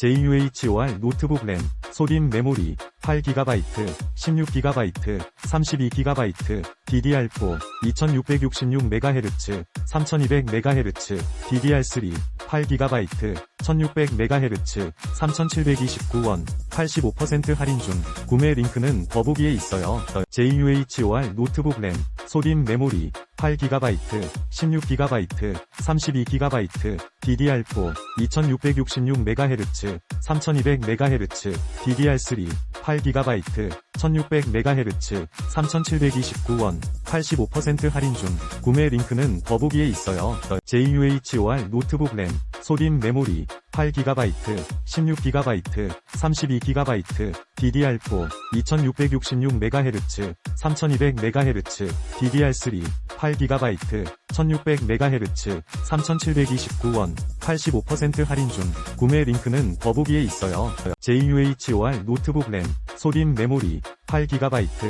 JUHOR 노트북 램, 소딘 메모리, 8GB, 16GB, 32GB, DDR4, 2666MHz, 3200MHz, DDR3, 8GB, 1600MHz, 3729원, 85% 할인 중, 구매 링크는 더보기에 있어요. JUHOR 노트북 램, 소딘 메모리, 8GB, 16GB, 32GB, DDR4, 2666MHz, 3200MHz, DDR3, 8GB, 1600MHz, 3729원, 85% 할인 중, 구매 링크는 더보기에 있어요. JUHOR 노트북 램, 소딘 메모리, 8GB, 16GB, 32GB, DDR4, 2666MHz, 3200MHz, DDR3, 8GB, 1600MHz, 3729원, 85% 할인 중, 구매 링크는 더보기에 있어요. JUHOR 노트북 램, 소딘 메모리, 8GB,